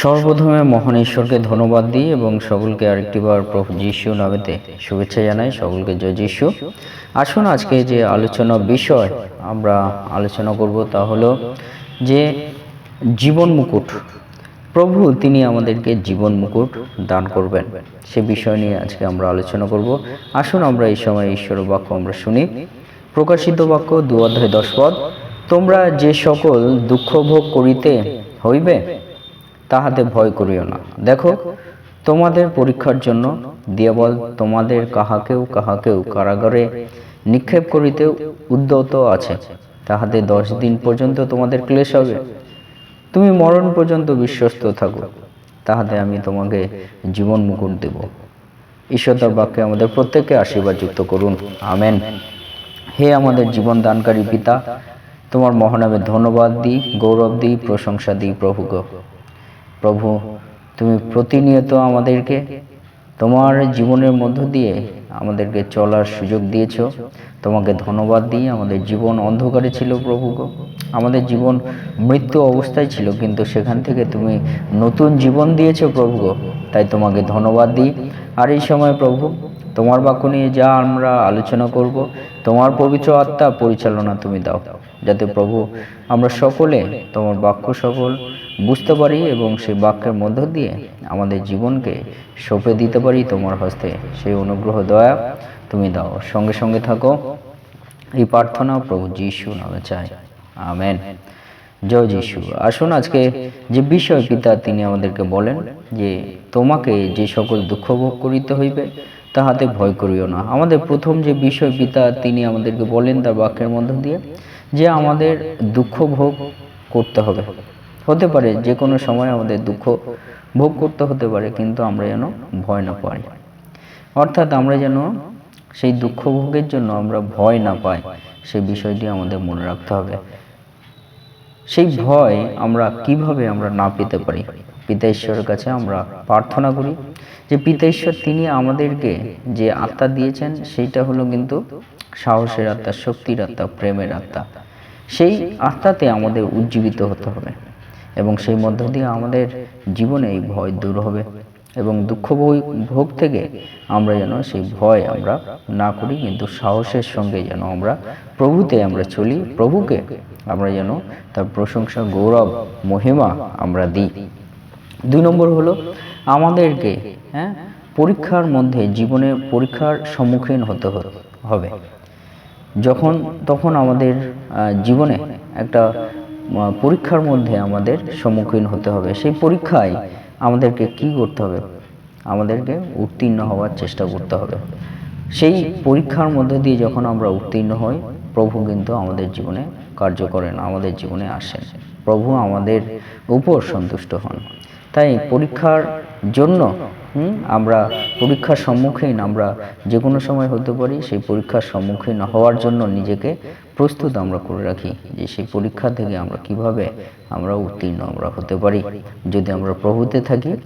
সর্বপ্রথমে মহান ঈশ্বরকে ধন্যবাদ দিই এবং সকলকে আরেকটিবার প্রভু যিশু নামেতে শুভেচ্ছা জানাই। সকলকে জয় যিশু। আসুন আজকে যে আলোচনা বিষয় আমরা আলোচনা করব তা হলো যে জীবন মুকুট। প্রভু তিনি আমাদেরকে জীবন মুকুট দান করবেন। সে বিষয় নিয়ে আজকে আমরা আলোচনা করব। আসুন আমরা এই সময় ঈশ্বর বাক্য আমরা শুনি। প্রকাশিত বাক্য দু অধ্যায় দশ পদ, তোমরা যে সকল দুঃখ ভোগ করিতে হইবে তাহাতে ভয় করিও না। দেখো তোমাদের পরীক্ষার জন্য দিয়াবল তোমাদের কাহাকেও কাহাকেও কারাগারে নিক্ষেপ করিতে উদ্যত আছে। তাহাতে দশ দিন পর্যন্ত তোমাদের ক্লেশ হবে। তুমি মরণ পর্যন্ত বিশ্বস্ত থাকো। তাহাতে আমি তোমাকে জীবন মুকুট দেব। ঈশ্বর বাক্যে আমাদের প্রত্যেককে আশীর্বাদ যুক্ত করুন। আমেন। হে আমাদের জীবন দানকারী পিতা তোমার মহানামে ধন্যবাদ দিই গৌরব দিই প্রশংসা দিই প্রভু গো প্রভু, তুমি প্রতিনিয়ত আমাদেরকে, তোমার জীবনের মধ্য দিয়ে আমাদেরকে চলার সুযোগ দিয়েছ। তোমাকে ধন্যবাদ দিই আমাদের জীবন অন্ধকারে ছিল প্রভু আমাদের জীবন মৃত্যু অবস্থায় ছিল, কিন্তু সেখান থেকে তুমি নতুন জীবন দিয়েছ প্রভু তাই তোমাকে ধন্যবাদ দিই। আর এই সময় প্রভু, তোমার বাক্য নিয়ে যা আমরা আলোচনা করব, তোমার পবিত্র আত্মা পরিচালনা তুমি দাও, যাতে প্রভু, আমরা সকলে তোমার বাক্য সকল বুঝতে পারি এবং সেই বাক্যের মধ্য দিয়ে আমাদের জীবনকে সঁপে দিতে পারি তোমার হস্তে। সেই অনুগ্রহ, দয়া তুমি দাও। সঙ্গে সঙ্গে থাকো। এই প্রার্থনা প্রভু যিশু নামে চাই। আমেন। জয় যিশু। আসুন আজকে যে বিষয় পিতা তিনি আমাদেরকে বলেন যে, তোমাকে যে সকল দুঃখ ভোগ করিতে হইবে, তাহাতে ভয় করিও না। আমাদের প্রথম যে বিষয় পিতা তিনি আমাদেরকে বলেন তার বাক্যের মধ্য দিয়ে, যে আমাদের দুঃখ ভোগ করতে হবে। হতে পারে যে কোনো সময় আমাদের দুঃখ ভোগ করতে হতে পারে, কিন্তু আমরা যেন ভয় না পাই। অর্থাৎ আমরা যেন সেই দুঃখ ভোগের জন্য আমরা ভয় না পাই সেই বিষয়টি আমাদের মনে রাখতে হবে। সেই ভয় আমরা কীভাবে আমরা না পেতে পারি? পিতা ঈশ্বরের কাছে আমরা প্রার্থনা করি যে, পিতা ঈশ্বর, তিনি আমাদেরকে যে আত্মা দিয়েছেন, সেইটা হলো কিন্তু সাহসের আত্মা, শক্তির আত্মা, প্রেমের আত্মা। সেই আত্মাতে আমাদের উজ্জীবিত হতে হবে। এবং সেই মধ্য দিয়ে আমাদের জীবনে এই ভয় দূর হবে এবং দুঃখ ভোগ- থেকে আমরা যেন সেই ভয় আমরা না করি, কিন্তু সাহসের সঙ্গে যেন আমরা প্রভুতে আমরা চলি, প্রভুকে আমরা যেন তার প্রশংসা, গৌরব, মহিমা আমরা দিই। দুই নম্বর হলো আমাদেরকে হ্যাঁ পরীক্ষার মধ্যে জীবনে পরীক্ষার সম্মুখীন হতে হবে। যখন, তখন আমাদের জীবনে একটা পরীক্ষার মধ্যে আমাদের সম্মুখীন হতে হবে। সেই পরীক্ষায় আমাদেরকে কি করতে হবে? আমাদেরকে উত্তীর্ণ হওয়ার চেষ্টা করতে হবে। সেই পরীক্ষার মধ্যে দিয়ে যখন আমরা উত্তীর্ণ হই, প্রভু কিন্তু আমাদের জীবনে কার্য করেন, আমাদের জীবনে আসেন। প্রভু আমাদের উপর সন্তুষ্ট হন। তাই পরীক্ষার জন্য আমরা পরীক্ষার সম্মুখীন, আমরা যে কোনো সময় হতে পারি, সেই পরীক্ষার সম্মুখীন হওয়ার জন্য নিজেকে প্রস্তুত আমরা করে রাখি যে সেই পরীক্ষা থেকে আমরা কীভাবে আমরা উত্তীর্ণ আমরা হতে পারি। যদি আমরা প্রভুতে থাকি,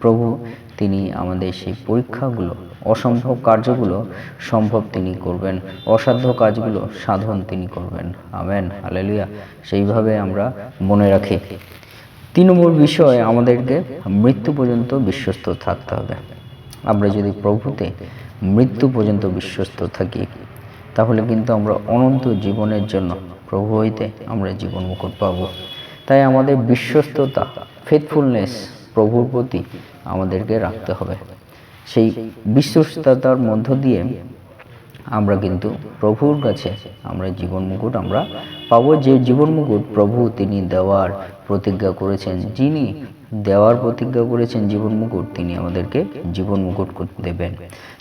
প্রভু তিনি আমাদের সেই পরীক্ষাগুলো, অসম্ভব কার্যগুলো সম্ভব তিনি করবেন, অসাধ্য কাজগুলো সাধন তিনি করবেন। Amen, hallelujah. সেইভাবে আমরা মনে রাখি। তিন নম্বর বিষয় আমাদেরকে মৃত্যু পর্যন্ত বিশ্বস্ত থাকতে হবে। আমরা যদি প্রভুতে মৃত্যু পর্যন্ত বিশ্বস্ত থাকি তাহলে কিন্তু আমরা অনন্ত জীবনের জন্য প্রভু হইতে আমরা জীবন মুকুট পাবো। তাই আমাদের বিশ্বস্ততা ফেথফুলনেস প্রভুর প্রতি আমাদেরকে রাখতে হবে। সেই বিশ্বস্ততার মধ্য দিয়ে আমরা কিন্তু প্রভুর কাছে আমরা জীবন মুকুট আমরা পাবো। যে জীবন মুকুট প্রভু তিনি দেওয়ার প্রতিজ্ঞা করেছেন, যিনি দেওয়ার প্রতিজ্ঞা করেছেন জীবন মুকুট, তিনি আমাদেরকে জীবন মুকুট দেবেন।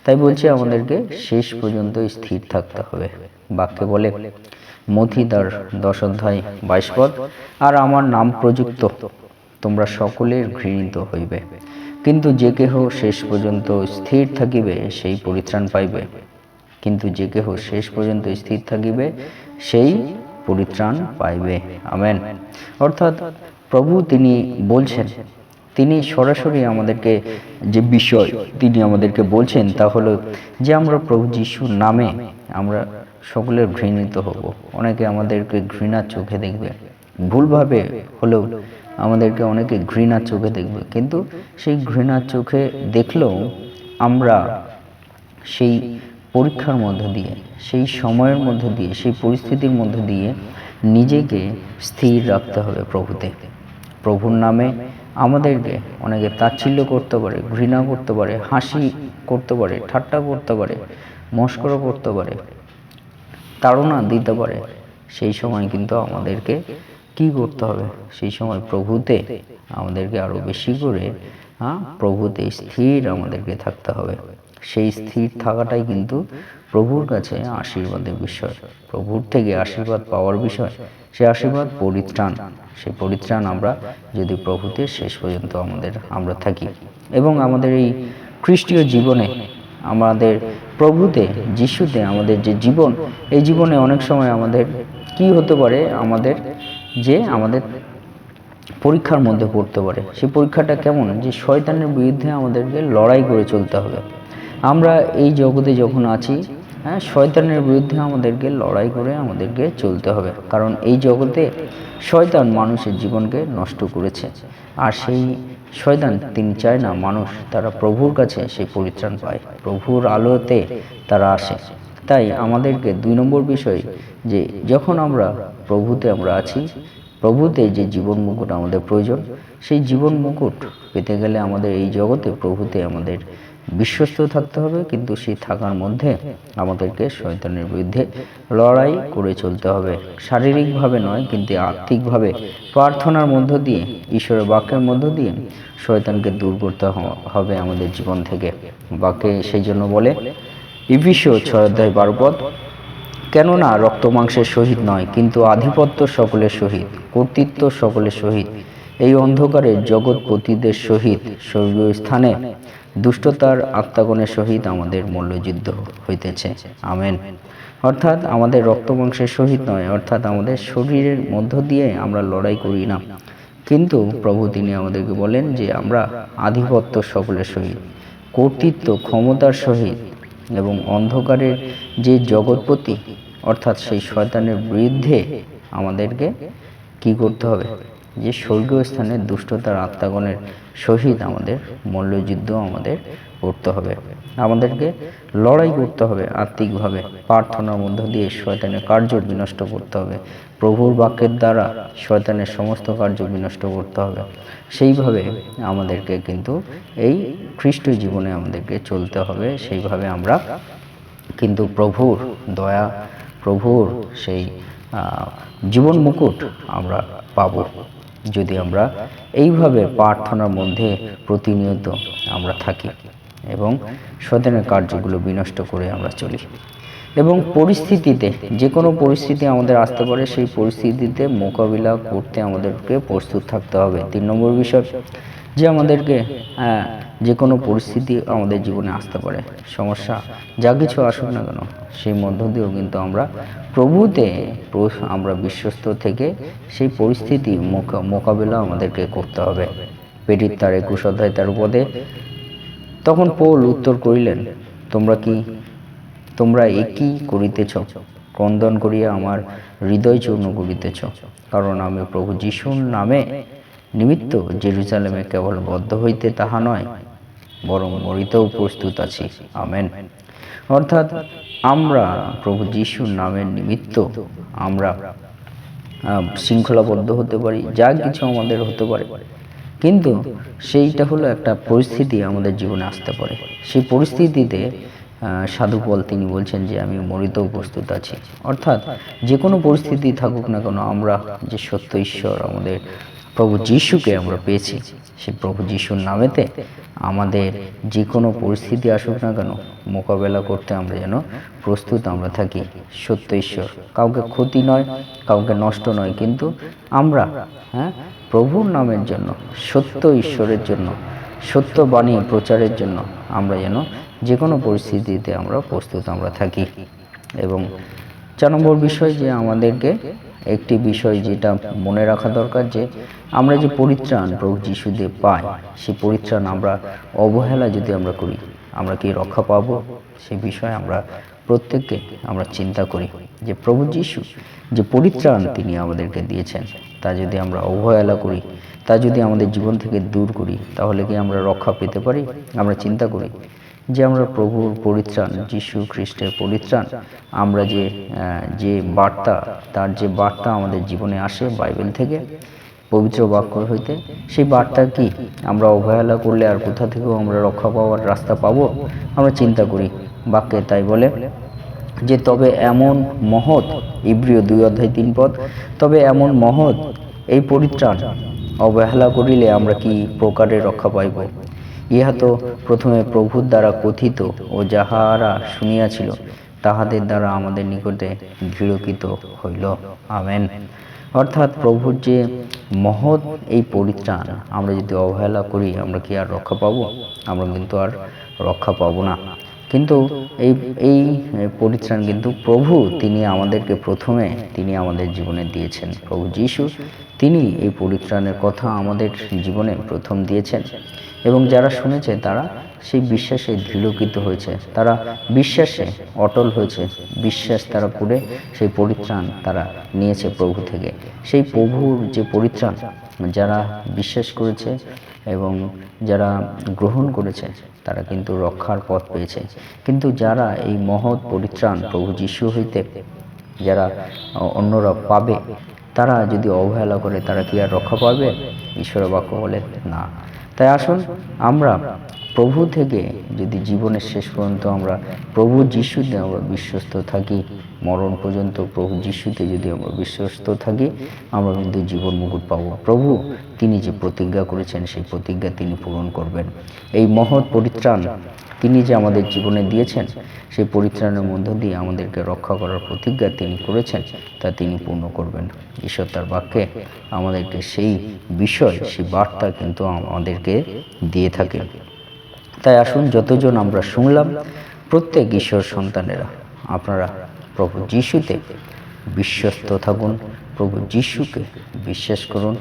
তাই বলছে আমাদেরকে শেষ পর্যন্ত স্থির থাকতে হবে। বাক্যে বলে মথি তার দশ অধ্যায় বাইশ পদ, আর আমার নাম প্রযুক্ত, তোমরা সকলের ঘৃণিত হইবে। কিন্তু যে কেহ শেষ পর্যন্ত স্থির থাকিবে, সেই পরিত্রাণ পাইবে। কিন্তু যে কেহ শেষ পর্যন্ত স্থির থাকিবে, সেই পরিত্রাণ পাইবে। আমেন। অর্থাৎ প্রভু তিনি বলছেন, তিনি সরাসরি আমাদেরকে যে বিষয় তিনি আমাদেরকে বলছেন তা হলো যে আমরা প্রভু যিশুর নামে আমরা সকলে ঘৃণিত হব। অনেকে আমাদেরকে ঘৃণার চোখে দেখবে। ভুলভাবে হলেও আমাদেরকে অনেকে ঘৃণার চোখে দেখবে। কিন্তু সেই ঘৃণার চোখে দেখলেও আমরা সেই পরীক্ষার মধ্য দিয়ে, সেই সময়ের মধ্য দিয়ে, সেই পরিস্থিতির মধ্য দিয়ে নিজেকে স্থির রাখতে হবে প্রভুতে। প্রভুর নামে আমাদেরকে অনেকে তাচ্ছিল্য করতে পারে, ঘৃণা করতে পারে, হাসি করতে পারে, ঠাট্টা করতে পারে, মস্করা করতে পারে, তাড়না দিতে পারে, সেই সময় কিন্তু আমাদেরকে কি করতে হবে? সেই সময় প্রভুতে আমাদেরকে আরও বেশি করে হ্যাঁ প্রভুতে স্থির আমাদেরকে থাকতে হবে। সেই স্থির থাকাটাই কিন্তু প্রভুর কাছে আশীর্বাদের বিষয়। প্রভুর থেকে আশীর্বাদ পাওয়ার বিষয়। সে আশীর্বাদ পরিত্রাণ। সেই পরিত্রাণ আমরা যদি প্রভুতে শেষ পর্যন্ত আমাদের, আমরা থাকি। এবং আমাদের এই খ্রিস্টীয় জীবনে আমাদের প্রভুতে, যিশুতে আমাদের যে জীবন, এই জীবনে অনেক সময় আমাদের কি হতে পারে? আমাদের যে আমাদের পরীক্ষার মধ্যে পড়তে পারে। সেই পরীক্ষাটা কেমন? যে শয়তানের বিরুদ্ধে আমাদেরকে লড়াই করে চলতে হবে। আমরা এই জগতে যখন আছি হ্যাঁ শয়তানের বিরুদ্ধে আমাদেরকে লড়াই করে আমাদেরকে চলতে হবে। কারণ এই জগতে শয়তান মানুষের জীবনকে নষ্ট করেছে। আর সেই শয়তান তিনি চায় না মানুষ তারা প্রভুর কাছে সেই পরিত্রাণ পায়। প্রভুর আলোতে তারা আসে। তাই আমাদেরকে দুই নম্বর বিষয় যে, যখন আমরা প্রভুতে আমরা আছি, প্রভুতে যে জীবন মুকুট আমাদের প্রয়োজন, সেই জীবন মুকুট পেতে গেলে আমাদের এই জগতে প্রভুতে আমাদের বিশ্বস্ত থাকতে হবে, কিন্তু সেই থাকার মধ্যে আমাদেরকে শয়তানের বিরুদ্ধে লড়াই করে চলতে হবে। শারীরিকভাবে নয়, কিন্তু আর্থিকভাবে। প্রার্থনার মধ্য দিয়ে, ঈশ্বরের বাক্যের মধ্য দিয়ে শয়তানকে দূর করতে হবে আমাদের জীবন থেকে। বাক্যে সেই জন্য বলে ইভিশো ছয় অধ্যায় বারো কেননা রক্ত মাংসের সহিত নয়, কিন্তু আধিপত্য সকলের সহিত, কর্তৃত্ব সকলের সহিত। এই অন্ধকারের জগৎপতিদের সহিত স্বর্গীয় স্থানে দুষ্টতার আত্মাগণের সহিত আমাদের মল্লযুদ্ধ হইতেছে। আমেন। অর্থাৎ আমাদের রক্ত মাংসের সহিত নয়, অর্থাৎ আমাদের শরীরের মধ্য দিয়ে আমরা লড়াই করি না। কিন্তু প্রভু তিনি আমাদেরকে বলেন যে আমরা আধিপত্য সকলের সহিত, কর্তৃত্ব, ক্ষমতার সহিত এবং অন্ধকারের যে জগৎপতি অর্থাৎ সেই শয়তানের বিরুদ্ধে আমাদেরকে কি করতে হবে? যে স্বর্গীয় স্থানে দুষ্টতার আত্মাগণের সহিত আমাদের মল্লযুদ্ধ আমাদের করতে হবে। আমাদেরকে লড়াই করতে হবে আত্মিকভাবে, প্রার্থনার মধ্য দিয়ে শয়তানের কার্য বিনষ্ট করতে হবে। প্রভুর বাক্যের দ্বারা শয়তানের সমস্ত কার্য বিনষ্ট করতে হবে। সেইভাবে আমাদেরকে কিন্তু এই খ্রিস্ট জীবনে আমাদেরকে চলতে হবে। সেইভাবে আমরা কিন্তু প্রভুর দয়া, প্রভুর সেই জীবন মুকুট আমরা পাব। যদি আমরা এইভাবে প্রার্থনার মধ্যে প্রতিনিয়ত আমরা থাকি এবং শয়তানের কার্যগুলো বিনষ্ট করে আমরা চলি। এবং পরিস্থিতিতে যে কোনো পরিস্থিতি আমাদের আসতে পারে, সেই পরিস্থিতিতে মোকাবিলা করতে আমাদেরকে প্রস্তুত থাকতে হবে। তিন নম্বর বিষয় যে আমাদেরকে হ্যাঁ, যে কোনো পরিস্থিতি আমাদের জীবনে আসতে পারে সমস্যা যা কিছু আসুক না কেন সেই মধ্য দিয়েও কিন্তু আমরা প্রভুতে প্র- আমরা বিশ্বস্ত থেকে সেই পরিস্থিতি মোকা- মোকাবিলা আমাদেরকে করতে হবে। পেটির তার একুশ অধ্যায় তার পদে তখন পৌল উত্তর করিলেন তোমরা কি তোমরা একই করিতেছ? ক্রন্দন করিয়া আমার হৃদয় চূর্ণ করিতেছ কারণ আমি প্রভু যিশুর নামে নিমিত্ত জেরুজালেমে কেবল বদ্ধ হইতে তাহা নয় বরং মরিতেও প্রস্তুত আছি। আমেন। অর্থাৎ আমরা প্রভু যিশুর নামের নিমিত্ত আমরা শৃঙ্খলাবদ্ধ হতে পারি যা কিছু আমাদের হতে পারে। কিন্তু সেইটা হলো একটা পরিস্থিতি আমাদের জীবনে আসতে পারে। সেই পরিস্থিতিতে আহ, সাধু পল তিনি বলছেন যে আমি মরিতেও প্রস্তুত আছি। অর্থাৎ যে কোনো পরিস্থিতি থাকুক না কেন আমরা যে সত্য ঈশ্বর আমাদের প্রভু যিশুকে আমরা পেয়েছি। সেই প্রভু যিশুর নামেতে আমাদের যে কোনো পরিস্থিতি আসুক না কেন, মোকাবেলা করতে আমরা যেন প্রস্তুত আমরা থাকি। সত্য ঈশ্বর, কাউকে ক্ষতি নয়, কাউকে নষ্ট নয়, কিন্তু আমরা হ্যাঁ প্রভুর নামের জন্য, সত্য ঈশ্বরের জন্য, সত্য বাণী প্রচারের জন্য আমরা যেন যে কোনো পরিস্থিতিতে আমরা প্রস্তুত আমরা থাকি। এবং চার নম্বর বিষয় যে আমাদেরকে একটি বিষয় যেটা মনে রাখা দরকার যে আমরা যে পরিত্রাণ প্রভু যিশু দিয়ে পাই, সেই পরিত্রাণ আমরা অবহেলা যদি আমরা করি, আমরা কি রক্ষা পাবো? সে বিষয়ে আমরা প্রত্যেককে আমরা চিন্তা করি যে প্রভু যিশু যে পরিত্রাণ তিনি আমাদেরকে দিয়েছেন, তা যদি আমরা অবহেলা করি, তা যদি আমাদের জীবন থেকে দূর করি, তাহলে কি আমরা রক্ষা পেতে পারি? আমরা চিন্তা করি যে আমরা প্রভুর পরিত্রাণ, যিশু খ্রিস্টের পরিত্রাণ, আমরা যে যে বার্তা, তার যে বার্তা আমাদের জীবনে আসে বাইবেল থেকে, পবিত্র বাক্য হইতে, সেই বার্তা কি আমরা অবহেলা করলে আর কোথা থেকেও আমরা রক্ষা পাওয়ার রাস্তা পাবো? আমরা চিন্তা করি। বাক্যে তাই বলে যে, তবে এমন মহৎ ইব্রিয় দুই অধ্যায় তিন পদ, তবে এমন মহৎ এই পরিত্রাণ, অবহেলা করিলে আমরা কি প্রকারে রক্ষা পাইব? ইহা তো প্রথমে প্রভুর দ্বারা কথিত ও যাহারা শুনিয়াছিল, তাহাদের দ্বারা আমাদের নিকটে দৃঢ়কৃত হইল। আমেন। অর্থাৎ প্রভুর যে মহৎ এই পরিত্রাণ, আমরা যদি অবহেলা করি, আমরা কি আর রক্ষা পাবো? আমরা কিন্তু আর রক্ষা পাবো না। কিন্তু এই এই পরিত্রাণ কিন্তু প্রভু তিনি আমাদেরকে প্রথমে তিনি আমাদের জীবনে দিয়েছেন। প্রভু যিশু তিনি এই পরিত্রাণের কথা আমাদের জীবনে প্রথম দিয়েছেন। এবং যারা শুনেছে তারা সেই বিশ্বাসে দৃঢ়কৃত হয়েছে। তারা বিশ্বাসে অটল হয়েছে। বিশ্বাস তারা করে সেই পরিত্রাণ তারা নিয়েছে প্রভু থেকে। সেই প্রভুর যে পরিত্রাণ যারা বিশ্বাস করেছে এবং যারা গ্রহণ করেছে, তারা কিন্তু রক্ষার পথ পেয়েছে। কিন্তু যারা এই মহৎ পরিত্রাণ প্রভু যিশু হইতে যারা অন্যরা পাবে, তারা যদি অবহেলা করে, তারা কি আর রক্ষা পাবে? ঈশ্বরের বাক্য বলে, না। তাই আসুন, আমরা প্রভু থেকে যদি জীবনের শেষ পর্যন্ত আমরা প্রভু যিশুতে আমরা বিশ্বস্ত থাকি মরণ পর্যন্ত প্রভু যিশুতে যদি আমরা বিশ্বস্ত থাকি, আমরা কিন্তু জীবন মুকুট পাবো। প্রভু, তিনি যে প্রতিজ্ঞা করেছেন, সেই প্রতিজ্ঞা তিনি পূরণ করবেন। এই মহৎ পরিত্রাণ তিনি যে আমাদের জীবনে দিয়েছেন, সেই পরিত্রাণের মধ্য দিয়ে আমাদেরকে রক্ষা করার প্রতিজ্ঞা তিনি করেছেন, তা তিনি পূর্ণ করবেন। ঈশ্বর তার বাক্যে আমাদেরকে সেই বিষয়, সেই বার্তা কিন্তু আমাদেরকে দিয়ে থাকে। তাই আসুন যতজন আমরা শুনলাম, প্রত্যেক ঈশ্বর সন্তানেরা, আপনারা প্রভু যিশুতে বিশ্বস্ত থাকুন। প্রভু যিশুকে বিশ্বাস করুন।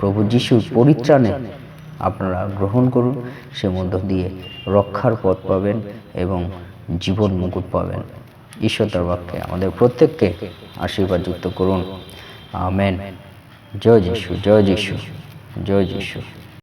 প্রভু যিশুর পরিত্রাণে আপনারা গ্রহণ করুন। সে মধ্য দিয়ে রক্ষার পথ পাবেন এবং জীবন মুকুট পাবেন। ঈশ্বর তার বাক্যে আমাদের প্রত্যেককে আশীর্বাদ যুক্ত করুন। আমেন। জয় যিশু জয় যিশু জয় যিশু।